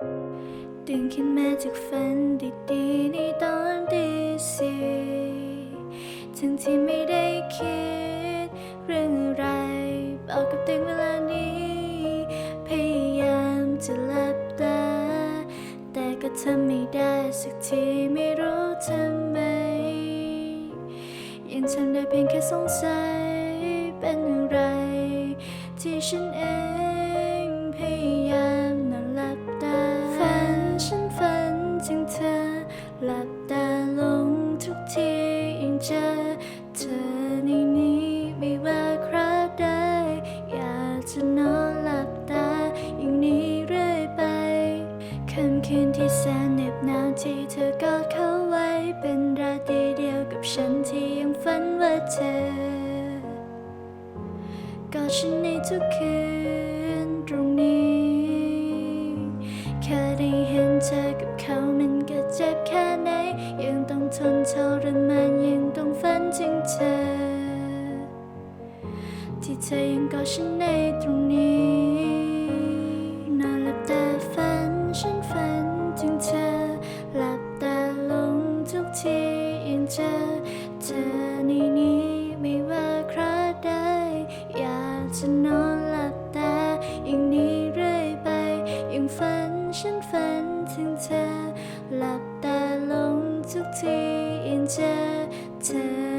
ตื่นขึ้นมาจากฝันดีๆในตอนตีสี่ทั้งที่ไม่ได้คิด เรื่องอะไรบอกกับตัวเองเวลานี้ พยายามจะหลับตา แต่ก็ทำไม่ได้สักทีไม่รู้ทำไม ยังทำได้เพียงแค่สงสัยเป็นอะไรที่ฉันเอง เจอเธอในนี้ไม่ว่าคราใดอยากจะนอนหลับตาอย่างนี้เรื่อยไปค่ำคืนที่แสนเหน็บหนาวที่เธอกอดเขาไว้เป็นราตรีเดียวกับฉันที่ยังฝันว่าเธอกอดฉันในทุกคืนตรงนี้ ธอยังกอดฉันในตรงนี้นอนหลับตาฝันฉันฝันถึงเธอ หลับตาลงทุกทียังเจอเธอในนี้ไม่ว่าใคราใดอยากจะนอนหลับตาอย่างนี้เรื่อยไปยังฝันฉันฝันถึงเธอ หลับตาลงทุกทียังเจอเธอ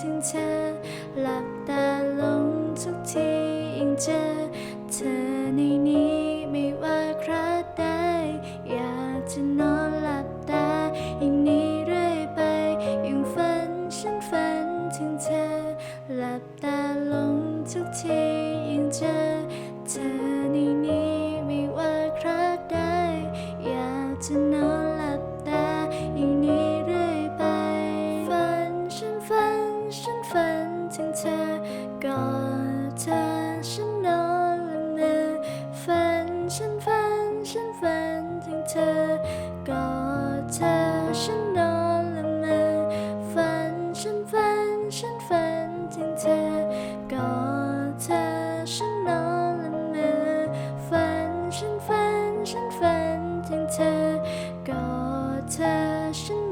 ถึงเธอ หลับตาลงทุกทียังเจอ เธอในนี้ไม่ว่าคราใดอยากจะนอนหลับตาอย่างนี้เรื่อยไปยังฝันฉันฝันถึงเธอ หลับตาลงทุกทียังเจอ ฝันถึงเธอกอดเธอฉันนอนละเมอฝันฉันฝันฉันฝันถึงเธอกอดเธอฉันนอนละเมอฝันฉันฝันฉันฝันถึงเธอกอดเธอฉันนอนละเมอฝันฉันฝันฉันฝันถึงเธอกอดเธอฉันนอน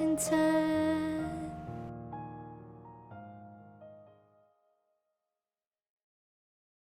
in time.